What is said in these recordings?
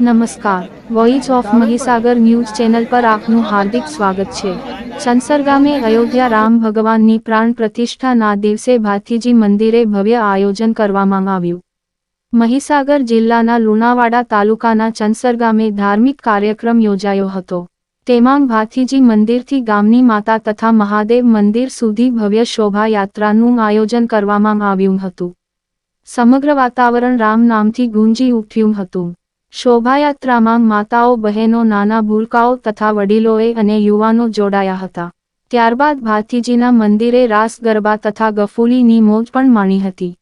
નમસ્કાર. Voice of Mahisagar news channel પર આપનું હાર્દિક સ્વાગત છે. ચંસર ગામે અયોધ્યા રામ ભગવાનની પ્રાણ પ્રતિષ્ઠાના દિવસે ભાથીજી મંદિરે ભવ્ય આયોજન કરવામાં આવ્યું. મહીસાગર જિલ્લાના લુણાવાડા તાલુકાના ચંસર ગામે ધાર્મિક કાર્યક્રમ યોજાયો હતો. તેમાં ભાથીજી મંદિરથી ગામની માતા તથા મહાદેવ મંદિર સુધી ભવ્ય શોભાયાત્રાનું આયોજન કરવામાં આવ્યું હતું. સમગ્ર વાતાવરણ રામ નામથી ગુંજી ઉઠ્યું હતું. શોભાયાત્રામાં માતાઓ, બહેનો, નાના ભૂલકાઓ તથા વડીલોએ અને યુવાનો જોડાયા હતા. ત્યારબાદ ભાથીજીના મંદિરે રાસ, ગરબા તથા ગફુલીની મોજ પણ માણી હતી.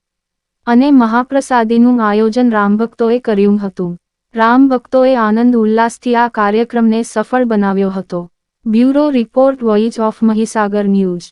અને મહાપ્રસાદીનું આયોજન રામભક્તોએ કર્યું હતું. રામ ભક્તોએ આનંદ ઉલ્લાસથી આ કાર્યક્રમને સફળ બનાવ્યો હતો. Bureau report, voice of Mahisagar news.